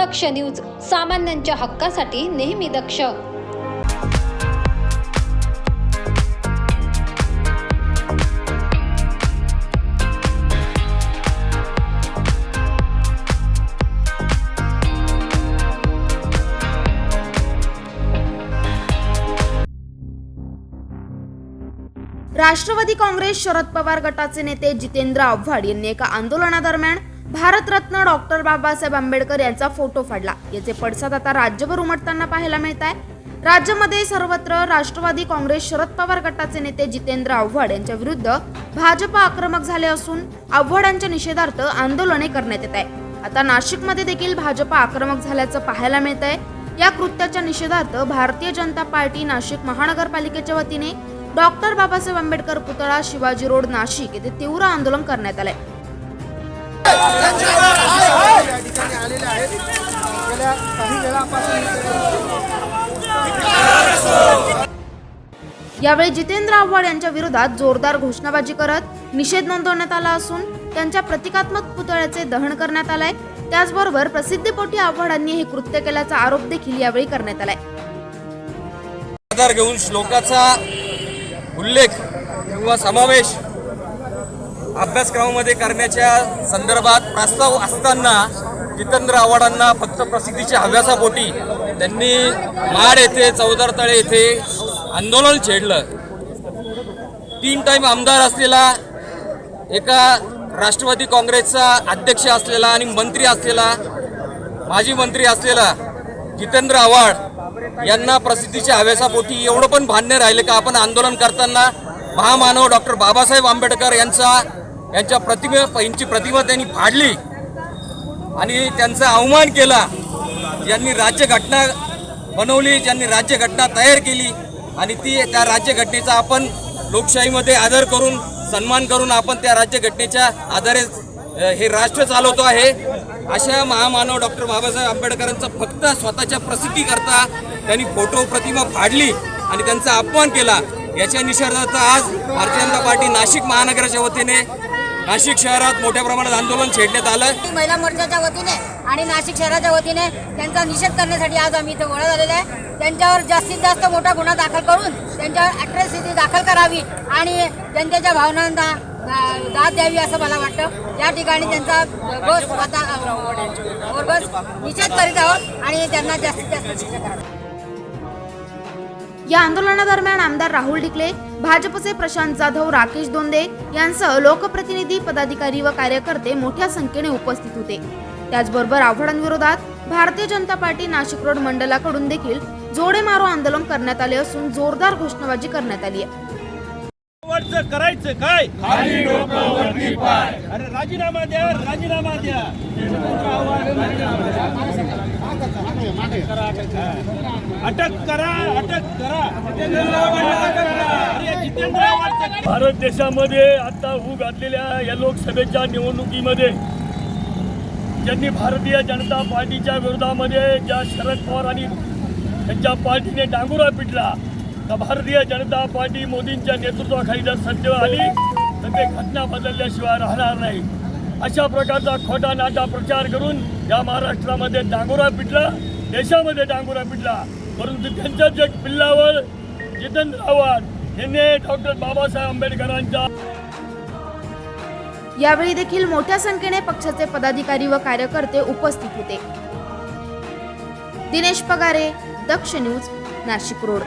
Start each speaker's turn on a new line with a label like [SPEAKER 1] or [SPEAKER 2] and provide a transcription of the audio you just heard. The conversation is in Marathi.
[SPEAKER 1] दक्ष न्यूज सामान्यांच्या हक्कासाठी नेहमी दक्ष.
[SPEAKER 2] राष्ट्रवादी काँग्रेस शरद पवार गटाचे नेते जितेंद्र आव्हाड यांनी एका आंदोलनादरम्यान भारतरत्न डॉक्टर बाबासाहेब आंबेडकर यांचा फोटो फाडला. याचे पडसाद आता राज्यभर उमटताना पाहायला मिळत आहे. राज्यामध्ये सर्वत्र राष्ट्रवादी काँग्रेस शरद पवार गटाचे नेते जितेंद्र आव्हाड यांच्या विरुद्ध भाजप आक्रमक झाले असून आव्हाड यांच्या निषेधार्थ आंदोलने करण्यात येत आहे. आता नाशिकमध्ये देखील भाजप आक्रमक झाल्याचं पाहायला मिळत आहे. या कृत्याच्या निषेधार्थ भारतीय जनता पार्टी नाशिक महानगरपालिकेच्या वतीने डॉक्टर बाबासाहेब आंबेडकर पुतळा शिवाजी रोड नाशिक येथे तीव्र आंदोलन करण्यात आलंय.
[SPEAKER 3] या ठिकाणी आलेले आहेत गेल्या काही वेळापासून
[SPEAKER 2] यावेळी जितेंद्र आव्हाड यांच्या विरोधात जोरदार घोषणाबाजी करत निषेध नोंदवण्यात आला असून त्यांच्या प्रतिकात्मक पुतळ्याचे दहन करण्यात आलंय. त्याचबरोबर प्रसिद्धीपोटी आव्हाडांनी हे कृत्य केल्याचा आरोप देखील यावेळी करण्यात आलाय.
[SPEAKER 4] आधार घेऊन श्लोकाचा उल्लेख किंवा समावेश अभ्यासक्रमामध्ये करण्याच्या संदर्भात प्रस्ताव असताना जितेंद्र आव्हाडांना फक्त प्रसिद्धीच्या हव्यासापोटी त्यांनी माड येथे चौदार तळे येथे आंदोलन छेडलं. तीन टाईम आमदार असलेला एका राष्ट्रवादी काँग्रेसचा अध्यक्ष असलेला आणि मंत्री असलेला माजी मंत्री असलेला जितेंद्र आव्हाड यांना प्रसिद्धीच्या हव्यासापोटी एवढं पण भान्य राहिले का? आपण आंदोलन करताना महामानव डॉक्टर बाबासाहेब आंबेडकर यांचा यांच्या प्रतिमे यांची प्रतिमा त्यांनी फाडली आणि त्यांचा अवमान केला. ज्यांनी राज्यघटना बनवली ज्यांनी राज्यघटना तयार केली आणि ती त्या राज्यघटनेचा आपण लोकशाहीमध्ये आदर करून सन्मान करून आपण त्या राज्यघटनेच्या आधारे हे राष्ट्र चालवतो आहे. अशा महामानव डॉक्टर बाबासाहेब आंबेडकरांचा फक्त स्वतःच्या प्रसिद्धीकरता त्यांनी फोटो प्रतिमा फाडली आणि त्यांचा अपमान केला. याच्या निषेधार्थ आज भारतीय जनता पार्टी नाशिक महानगराच्या वतीने नाशिक शहरात मोठ्या प्रमाणात आंदोलन छेडण्यात आलं
[SPEAKER 5] महिला मोर्चाच्या वतीने आणि नाशिक शहराच्या वतीने त्यांचा निषेध करण्यासाठी आज आम्ही इथे गोळा झालेला आहे. त्यांच्यावर जास्तीत जास्त मोठा गुन्हा दाखल करून त्यांच्यावर अट्रॅसिटी दाखल करावी आणि जनतेच्या भावनांना दाद द्यावी असं मला वाटतं. या ठिकाणी त्यांचा बस बस निषेध करीत आहोत आणि त्यांना जास्तीत जास्त शिक्षा करावी.
[SPEAKER 2] या आंदोलनादरम्यान आमदार राहुल ढिकले भाजपचे प्रशांत जाधव राकेश दोंदे यांसह लोकप्रतिनिधी पदाधिकारी व कार्यकर्ते मोठ्या संख्येने उपस्थित होते. त्याचबरोबर आव्हाडांविरोधात भारतीय जनता पार्टी नाशिक रोड मंडळाकडून देखील जोडे मारो आंदोलन करण्यात आले असून जोरदार घोषणाबाजी करण्यात आली आहे.
[SPEAKER 6] वरचं करायचं काय? अरे राजीनामा द्या राजीनामा द्या. अटक करा अटक करा. अरे जितेंद्र आव्हाडचं- भारत देशामध्ये आता होऊ घातलेल्या या लोकसभेच्या निवडणुकीमध्ये ज्यांनी भारतीय जनता पार्टीच्या विरोधामध्ये ज्या शरद पवार आणि त्यांच्या पार्टीने डांगुरा पिटला तर भारतीय जनता पार्टी मोदींच्या नेतृत्वाखाली जर सत्तेवर आली तर ते घटना बदलल्याशिवाय राहणार नाही. अशा प्रकारचा खोटा नाटा प्रचार करून या महाराष्ट्रामध्ये डांगोरा पिटला देशामध्ये डांगोरा पिटला. परंतु त्यांच्या जग पिल्लावर जितेंद्र आव्हाड यांनी डॉक्टर बाबासाहेब आंबेडकरांच्या
[SPEAKER 2] यावेळी देखील मोठ्या संख्येने पक्षाचे पदाधिकारी व कार्यकर्ते उपस्थित होते. Dinesh Pagare Daksh news Nashik road.